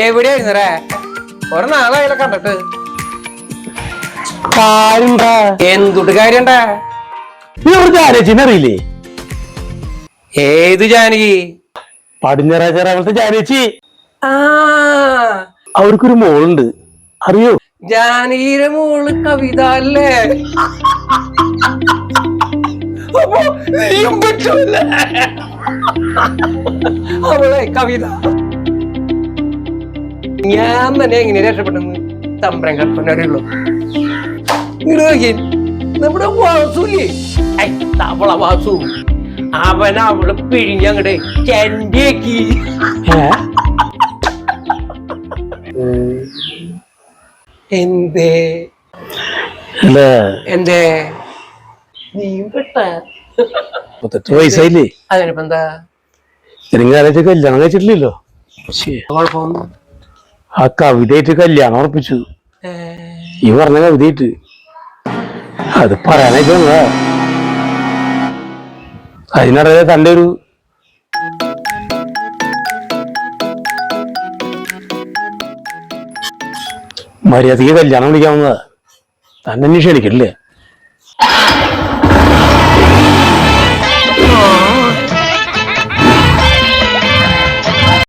എവിടെയായിരുന്നറേ ഒരു നാളായാലും കണ്ടിട്ട്. കാര്യണ്ടാ എന്തുട്ട് കാര്യണ്ടാ? നീ അവിടെ ജാനേച്ചിനെ അറിയില്ലേ ഏത് ജാനകി? പടിഞ്ഞറ ചെറാമത്തെ ജാനേച്ചി ആ. അവർക്കൊരു മോളുണ്ട്. അറിയോ? ജാനകിയുടെ മോൾ കവിത അല്ലേ? അപ്പൊ നീയും പറ്റൂല? അവളെ കവിത. ഞാൻ തന്നെ എങ്ങനെ രക്ഷപ്പെട്ടെന്ന് തമ്പ്രം കൽപ്പനറിയുള്ളൂ. ഇങ്ങോട്ട് നമ്മുടെ വാസുല്ലേ? ഐ, തവള വാസു. അവൻ അവൾ പിഴിഞ്ഞങ്ങട് ചെണ്ടിയാക്കി ഏ? എന്തേ? എന്തേ? നീയും പെട്ട വയസ്സായില്ലേ? അതിനിപ്പോ എന്താ കല്യാണം കഴിച്ചിട്ടില്ലല്ലോ? കുഴപ്പമൊന്നും ആ കവിതയായിട്ട് കല്യാണം ഉറപ്പിച്ചു. ഈ പറഞ്ഞ കവിതയായിട്ട്. അത് പറയാനായിട്ട് അതിനറിയാതെ തന്റെ ഒരു മര്യാദയ്ക്ക് കല്യാണം വിളിക്കാവുന്നതാ തന്നെ ക്ഷണിക്കില്ലേ